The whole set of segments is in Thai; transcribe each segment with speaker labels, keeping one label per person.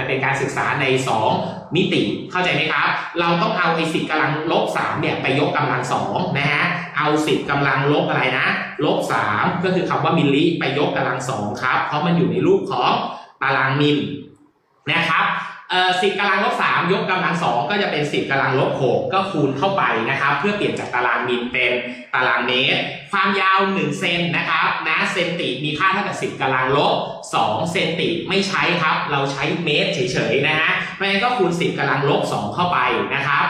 Speaker 1: มันเป็นการศึกษาใน 2 มิติเข้าใจไหมครับ เราต้องเอาไอ้สิบกำลังลบ3เนี่ยไปยกกำลังสองนะฮะเอาสิบกำลังลบอะไรนะลบ3ก็คือคำว่ามิลลิไปยกกำลังสองครับเพราะมันอยู่ในรูปของตารางมิลนะครับ สิบกำลังลบสามยกกำลังสองก็จะเป็นสิบกำลังลบหกก็คูณเข้าไปนะครับ เพื่อเปลี่ยนจากตารางมิลเป็นตารางเมตร ความยาว1เซนนะครับนะเซนติมีค่าเท่ากับ10กำลังลบ2เซนติไม่ใช้ครับ เราใช้เมตรเฉยๆนะฮะเพราะฉะนั้นก็คูณ10กำลังลบ2เข้าไปนะครับ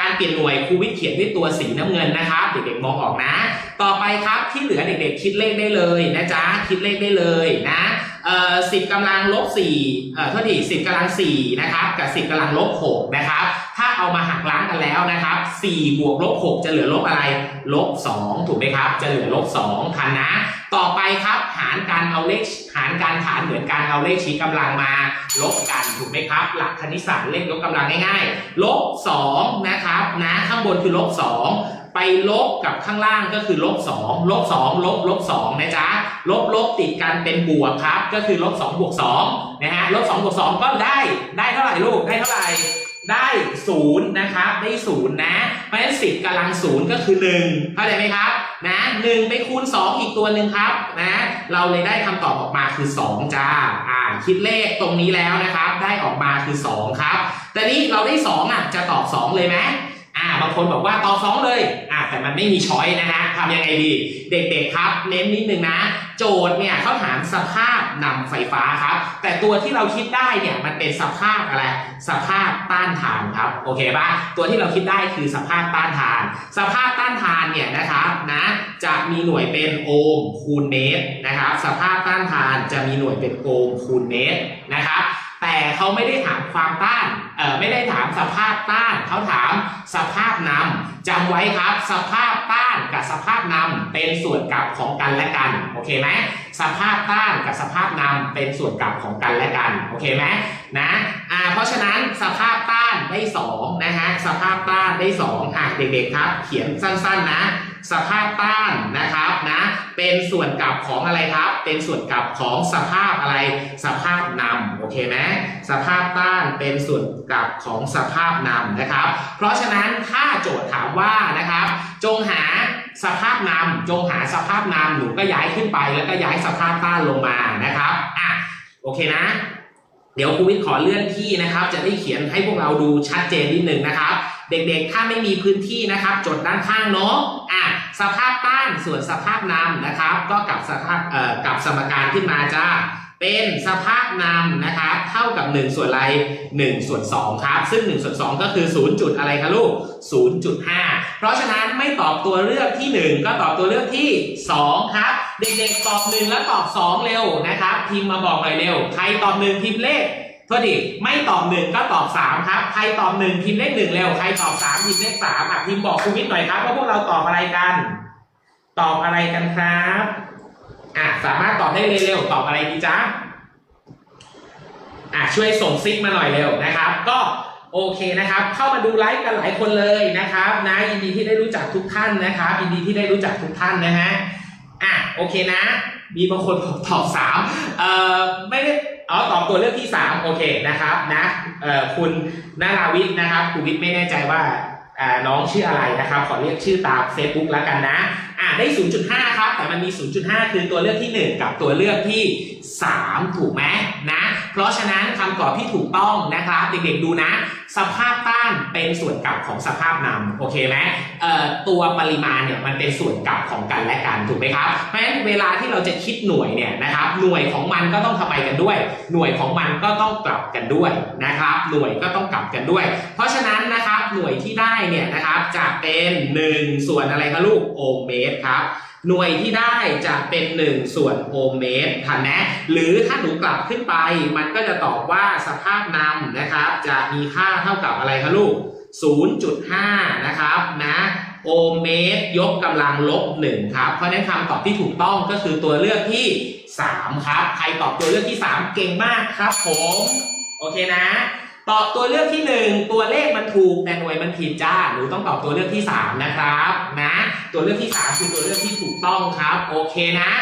Speaker 1: การเปลี่ยนหน่วยครูวิทย์เขียนด้วยตัวสีน้ำเงินนะครับเด็กๆมองออกนะ ต่อไปครับที่เหลือเด็กๆคิดเลขได้เลยนะจ๊ะคิดเลขได้เลยนะ สิบกำลังลบสี่เอ่อโทษทีสิบกำลังสี่นะครับกับสิบกำลังลบหกนะครับ ถ้าเอามาหักล้างกันแล้วนะครับ4บวกลบ6จะเหลือลบอะไรลบ2ถูกไหมครับ จะเหลือลบ2ทันนะ ต่อไปครับหารการเอาเลขหารการฐานเหมือนการเอาเลขชี้กำลังมาลบกันถูกไหมครับ หลักคณิตศาสตร์เลขยกกำลังง่ายๆลบ2นะครับนะข้างบนคือลบ2 ไปลบกับข้างล่างก็คือลบ2ลบ2ลบลบ2นะจ๊ะลบลบติดกันเป็นบวกครับ ก็คือลบ2บวก2นะฮะลบ2บวก2ก็ได้ได้เท่าไหร่ลูกได้เท่าไหร่ได้ศูนย์นะครับได้ศูนย์นะเพราะฉะนั้นสิบกำลังศูนย์ก็คือหนึ่งเข้าใจไหมครับนะหนึ่งไปคูณสองอีกตัวหนึ่งครับนะเราเลยได้คำตอบออกมาคือสองจ้าอ่าคิดเลขตรงนี้แล้วนะครับ ได้ออกมาคือสองครับแต่นี้เราได้สองอะจะตอบสองเลยไหม อ่าบางคนบอกว่าตอสองเลยอ่าแต่มันไม่มีช้อยนะฮะทำยังไงดี เด็กๆครับเน้นนิดนึงนะ โจทย์เนี่ยเขาถามสภาพนำไฟฟ้าครับ แต่ตัวที่เราคิดได้เนี่ยมันเป็นสภาพอะไร สภาพต้านทานครับโอเคป่ะตัวที่เราคิดได้คือสภาพต้านทาน สภาพต้านทานเนี่ยนะครับนะจะมีหน่วยเป็นโอห์มคูณเมตรนะครับ สภาพต้านทานจะมีหน่วยเป็นโอห์มคูณเมตรนะครับ เขาไม่ได้ถามความต้านเอ่อไม่ได้ถามสภาพต้านเขาถามสภาพนำจำไว้ครับ สภาพต้านกับสภาพนำเป็นส่วนกลับของกันและกันโอเคไหมสภาพต้านกับสภาพนำเป็นส่วนกลับของกันและกันโอเคไหมนะอ่าเพราะฉะนั้นสภาพต้านได้2นะฮะสภาพต้านได้2อะเด็กๆครับ เขียนสั้นๆนะ สภาพต้านนะครับนะเป็นส่วนกลับของอะไรครับ เป็นส่วนกลับของสภาพอะไร สภาพนำโอเคไหมสภาพต้านเป็นส่วนกลับของสภาพนำนะครับ เพราะฉะนั้นถ้าโจทย์ถามว่านะครับ จงหาสภาพนำจงหาสภาพนำหนูก็ย้ายขึ้นไป แล้วก็ย้ายสภาพต้านลงมานะครับอะโอเคนะ เดี๋ยวครูวิทย์ขอเลื่อนที่นะครับ จะได้เขียนให้พวกเราดูชัดเจนนิดหนึ่งนะครับ เด็กๆ ถ้าไม่มีพื้นที่นะครับ จดด้านข้างเนาะอะสภาพต้านส่วนสภาพนำนะครับ ก็กับสภาพเอ่อกับสมการขึ้นมาจ้าเป็นสภาพนำนะครับเท่ากับ 1 ส่วนอะไร1ส่วน2ครับ ซึ่ง1ส่วน2ก็คือ 0 จุดอะไรคะลูก 0.5 เพราะฉะนั้นไม่ตอบตัวเลือกที่ 1 ก็ตอบตัวเลือกที่ 2 ครับ เด็กๆตอบ 1 แล้วตอบ 2 เร็วนะครับพิมพ์มาบอกหน่อยเร็ว ใครตอบ 1 พิมพ์เลข ทษดิไม่ตอบ1ก็ตอบ3ครับ ใครตอบ1พิมพ์เลข1เร็ว ใครตอบ3พิมพ์เลข3อะพิมพ์บอกครูวิทย์หน่อยครับว่าพวกเราตอบอะไรกัน ตอบอะไรกันครับอะสามารถตอบได้เร็วๆตอบอะไรดีจ๊ะอะช่วยส่งซิกมาหน่อยเร็วนะครับ ก็โอเคนะครับ เข้ามาดูไลฟ์กันหลายคนเลยนะครับนะยินดีที่ได้รู้จักทุกท่านนะครับยินดีที่ได้รู้จักทุกท่านนะฮะอะโอเคนะ มีบางคนบอกตอบสามเอ่อไม่ได้ อ๋อตอบตัวเลือกที่สามโอเคนะครับนะคุณนาราวิทย์นะครับคุณวิทย์ไม่แน่ใจว่าน้องชื่ออะไรนะครับ ขอเรียกชื่อตาม Facebook แล้วกันนะอ่าได้ 0.5 ครับ แต่มันมี 0.5 คือตัวเลือกที่ 1 กับตัวเลือกที่ 3 ถูกไหมนะ เพราะฉะนั้นคำตอบที่ถูกต้องนะครับเด็กๆดูนะ สภาพต้านเป็นส่วนกลับของสภาพนำโอเคไหมตัวปริมาณเนี่ยมันเป็นส่วนกลับของกันและกันถูกไหมครับเพราะฉะนั้นเวลาที่เราจะคิดหน่วยเนี่ยนะครับหน่วยของมันก็ต้องทำไมกันด้วย หน่วยของมันก็ต้องกลับกันด้วยนะครับ หน่วยก็ต้องกลับกันด้วย เพราะฉะนั้นนะครับหน่วยที่ได้เนี่ยนะครับจะเป็น 1 ส่วนอะไรคะลูกโอห์มเมตรครับ หน่วยที่ได้จะเป็น 1 ส่วนโอห์มเมตรทันนะหรือถ้าหนูกลับขึ้นไป มันก็จะตอบว่าสภาพนำนะครับ จะมีค่าเท่ากับอะไรคะลูก 0.5 นะครับนะโอห์มเมตรยกกำลังลบ 1 ครับ เพราะฉะนั้นคำตอบที่ถูกต้องก็คือตัวเลือกที่ 3 ครับ ใครตอบตัวเลือกที่ 3 เก่งมากครับผม โอเคนะ ตอบตัวเลือกที่หนึ่งตัวเลขมันถูกแต่หน่วยมันผิดจ้าหนูต้องตอบตัวเลือกที่สามนะครับนะตัวเลือกที่สามคือตัวเลือกที่ถูกต้องครับ โอเคนะ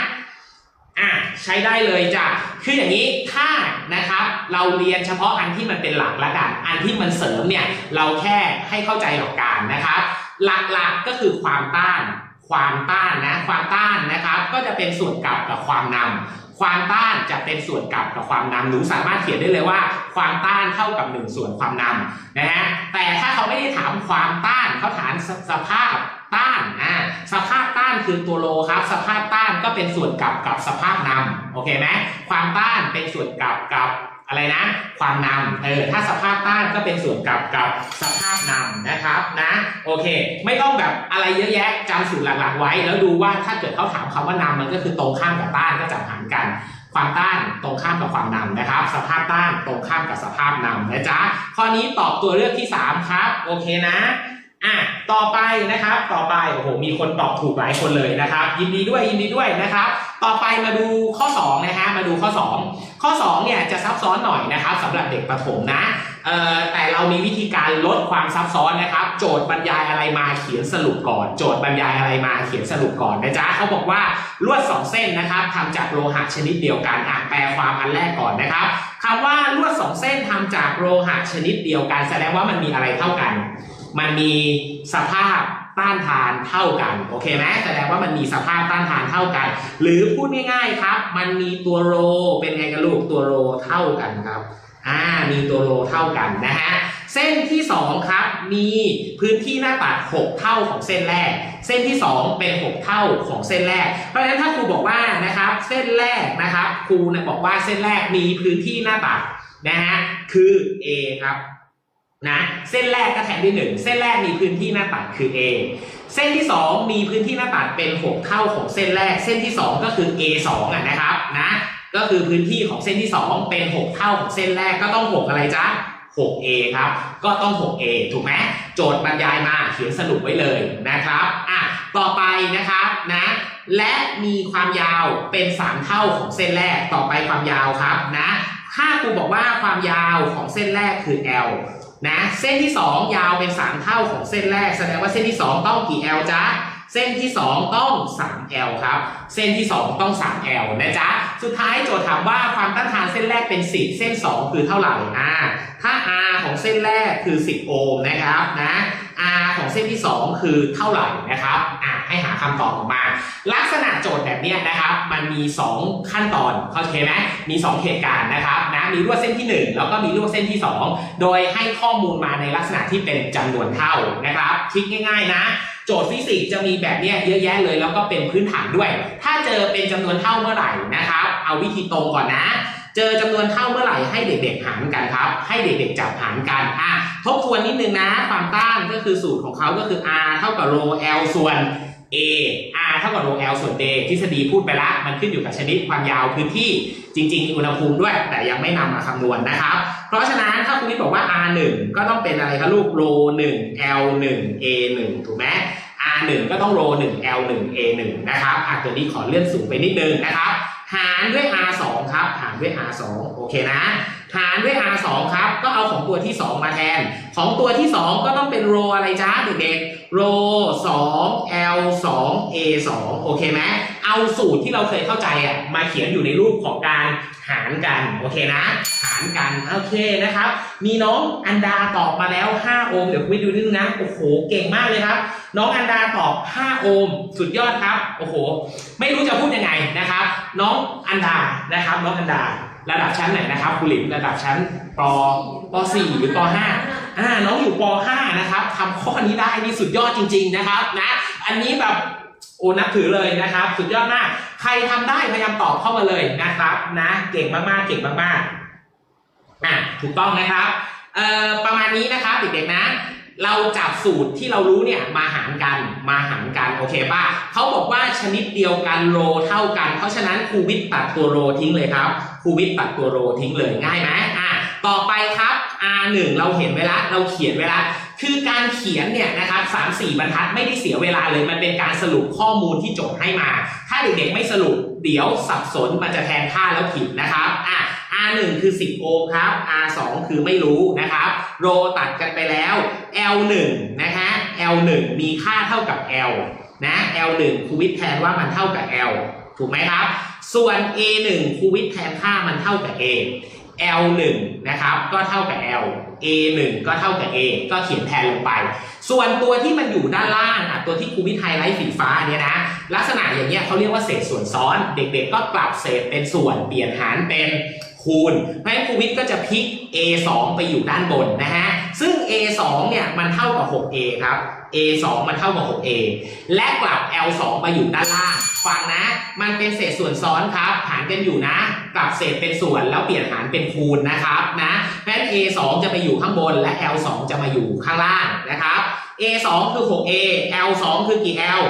Speaker 1: อะใช้ได้เลยจ้ะคืออย่างนี้ถ้านะครับเราเรียนเฉพาะอันที่มันเป็นหลักละกันอันที่มันเสริมเนี่ยเราแค่ให้เข้าใจหลักการนะครับหลักๆก็คือความต้านความต้านนะความต้านนะครับก็จะเป็นส่วนกลับกับความนำ ความต้านจะเป็นส่วนกลับกับความนำหนูสามารถเขียนได้เลยว่า ความต้านเท่ากับ 1 ส่วนความนำนะฮะแต่ถ้าเขาไม่ได้ถามความต้านเขาถามสสภาพต้านอ่าสภาพต้านคือตัวโลครับ สภาพต้านก็เป็นส่วนกลับกับสภาพนำโอเคไหมความต้านเป็นส่วนกลับกับ อะไรนะ ความนำเออถ้าสภาพต้านก็เป็นส่วนกลับกับสภาพนำนะครับนะโอเค ไม่ต้องแบบอะไรเยอะแยะจำสูตรหลักๆ ไว้ แล้วดูว่าถ้าเกิดเขาถามคำว่านำมันก็คือตรงข้ามกับต้านก็จับหารกันความต้านตรงข้ามกับความนำนะครับ สภาพต้านตรงข้ามกับสภาพนำนะจ๊ะข้อนี้ตอบตัวเลือกที่ 3 ครับ โอเคนะ อะต่อไปนะครับ ต่อไปโอ้โหมีคนตอบถูกหลายคนเลยนะครับ ยินดีด้วยยินดีด้วยนะครับ ต่อไปมาดูข้อ2นะฮะมาดูข้อ 2 ข้อ2เนี่ยจะซับซ้อนหน่อยนะครับสำหรับเด็กประถมนะเอ่อแต่เรามีวิธีการลดความซับซ้อนนะครับ โจทย์บรรยายอะไรมาเขียนสรุปก่อน โจทย์บรรยายอะไรมาเขียนสรุปก่อนนะจ๊ะเขาบอกว่าลวด 2 เส้นนะครับทำจากโลหะชนิดเดียวกันอะแปลความอันแรกก่อนนะครับคำว่าลวด 2 เส้นทำจากโลหะชนิดเดียวกัน แสดงว่ามันมีอะไรเท่ากัน มันมีสภาพต้านทานเท่ากันโอเคไหมแสดงว่ามันมีสภาพต้านทานเท่ากัน หรือพูดง่ายๆครับ มันมีตัวโรเป็นไงกันลูกตัวโรเท่ากันครับอ่ามีตัวโรเท่ากันนะฮะเส้นที่สองครับมีพื้นที่หน้าตัด 6 เท่าของเส้นแรก เส้นที่ 2 เป็น 6 เท่าของเส้นแรก เพราะฉะนั้นถ้าครูบอกว่านะครับเส้นแรกนะครับครูเนี่ยบอกว่าเส้นแรกมีพื้นที่หน้าตัดนะฮะคือ A ครับ นะเส้นแรกก็แทนด้วยหนึ่งเส้นแรกมีพื้นที่หน้าตัดคือ A เส้นที่ 2 มีพื้นที่หน้าตัดเป็น 6 เท่าของเส้นแรก เส้นที่ 2 ก็คือ A 2 อะนะครับนะก็คือพื้นที่ของเส้นที่ 2 เป็น 6 เท่าของเส้นแรกก็ต้อง 6 อะไรจ๊ะ 6A ครับ ก็ต้อง 6A ถูกไหมโจทย์บรรยายมาเขียนสรุปไว้เลยนะครับอะต่อไปนะครับนะและมีความยาวเป็น 3 เท่าของเส้นแรกต่อไปความยาวครับนะถ้าครูบอกว่าความยาวของเส้นแรกคือ L นะเส้นที่ 2 ยาวเป็น 3 เท่าของเส้นแรก แสดงว่าเส้นที่ 2 ต้องกี่ L จ๊ะเส้นที่ 2 ต้อง 3L ครับ เส้นที่ 2 ต้อง 3L นะจ๊ะ สุดท้ายโจทย์ถามว่าความต้านทานเส้นแรกเป็น 10 เส้น 2 คือเท่าไหร่อ่าถ้า R ของเส้นแรกคือ 10 โอห์มนะครับนะ R ของเส้นที่ 2 คือเท่าไหร่นะครับอะให้หาคำตอบออกมา ลักษณะโจทย์แบบนี้นะครับ มันมี 2 ขั้นตอนเข้าใจไหมมี 2 เหตุการณ์นะครับนะมีลวดเส้นที่ 1 แล้วก็มีลวดเส้นที่ 2 โดยให้ข้อมูลมาในลักษณะที่เป็นจำนวนเท่านะครับคิดง่าย ๆ นะโจทย์ฟิสิกส์จะมีแบบนี้เยอะแยะเลยแล้วก็เป็นพื้นฐานด้วย ถ้าเจอเป็นจำนวนเท่าเมื่อไหร่นะครับ เอาวิธีตรงก่อนนะ เจอจำนวนเท่าเมื่อไหร่ให้เด็กๆหารกันครับ ให้เด็กๆจับหารกันอะทบทวนนิดนึงนะความต้านก็คือสูตรของเขาก็คือ r เท่ากับ r l ส่วน a r เท่ากับ r l ส่วน d ทฤษฎีพูดไปละมันขึ้นอยู่กับชนิดความยาวพื้นที่จริง ๆ อุณหภูมิด้วย แต่ยังไม่นำมาคำนวณนะครับ เพราะฉะนั้นถ้าคุณนิดบอกว่า r 1ก็ต้องเป็นอะไรครับลูก rho 1 l 1 a 1ถูกไหม R 1ก็ต้อง rho 1 L 1 A 1นะครับอะตัวนี้ขอเลื่อนสูงไปนิดนึงนะครับ หารด้วย R 2ครับ หารด้วย R 2โอเคนะ หารด้วย R 2ครับ ก็เอาของตัวที่ 2 มาแทน ของตัวที่ 2 ก็ต้องเป็น rho อะไรจ้าเด็กๆ rho 2 L 2 A 2โอเคไหมเอาสูตรที่เราเคยเข้าใจอะมาเขียนอยู่ในรูปของการหารกันโอเคนะ หารกันโอเคนะครับ มีน้องอันดาตอบมาแล้ว 5 โอห์มเดี๋ยวคุยดูนิดนึงนะโอ้โหเก่งมากเลยครับ น้องอันดาตอบ 5 โอห์มสุดยอดครับโอ้โหไม่รู้จะพูดยังไงนะครับ น้องอันดานะครับ น้องอันดา ระดับชั้นไหนนะครับคุณหลิมระดับชั้นปป .4 หรือป .5 อ่าน้องอยู่ป .5 นะครับทำข้อนี้ได้นี่สุดยอดจริง ๆนะครับนะอันนี้แบบโอ้นับถือเลยนะครับ สุดยอดมาก ใครทำได้พยายามตอบเข้ามาเลยนะครับ นะเก่งมากๆเก่งมากๆอะถูกต้องนะครับเอ่อประมาณนี้นะครับเด็กๆนะ เราจับสูตรที่เรารู้เนี่ยมาหารกันมาหารกันโอเคป่ะเขาบอกว่าชนิดเดียวกันโรเท่ากัน เพราะฉะนั้นครูวิทย์ตัดตัวโรทิ้งเลยครับครูวิทย์ตัดตัวโรทิ้งเลยง่ายไหมอะต่อไปครับ R1 เราเห็นไว้ละเราเขียนไว้ละคือการเขียนเนี่ยนะครับสามสี่บรรทัดไม่ได้เสียเวลาเลย มันเป็นการสรุปข้อมูลที่โจทย์ให้มา ถ้าเด็กๆไม่สรุปเดี๋ยวสับสนมันจะแทนค่าแล้วผิดนะครับอะ R1 คือ 10 โอห์มครับ R2 คือไม่รู้นะครับ โรตัดกันไปแล้ว L1 นะฮะ L1 มีค่าเท่ากับ L นะ L1 ครูวิทย์แทนว่ามันเท่ากับ L ถูกไหมครับ ส่วน a 1 ครูวิทย์แทนค่ามันเท่ากับ a l 1 นะครับก็เท่ากับ l a 1 ก็เท่ากับ a ก็เขียนแทนลงไป ส่วนตัวที่มันอยู่ด้านล่างอะตัวที่ครูวิทย์ไฮไลท์สีฟ้าเนี่ยนะ ลักษณะอย่างเงี้ยเขาเรียกว่าเศษส่วนซ้อน เด็กๆก็กลับเศษเป็นส่วนเปลี่ยนหารเป็น คูณ เพราะฉะนั้นครูวิทย์ก็จะพลิก a 2 ไปอยู่ด้านบนนะฮะ ซึ่ง a 2 เนี่ยมันเท่ากับ 6a ครับ a 2 มันเท่ากับ 6a และกลับ l 2 มาอยู่ด้านล่าง ฟังนะ มันเป็นเศษส่วนซ้อนครับ หารกันอยู่นะ กลับเศษเป็นส่วนแล้วเปลี่ยนหารเป็นคูณนะครับนะเพราะฉะนั้น a 2 จะไปอยู่ข้างบนและ l 2 จะมาอยู่ข้างล่างนะครับ a 2 คือ 6a l 2 คือกี่ l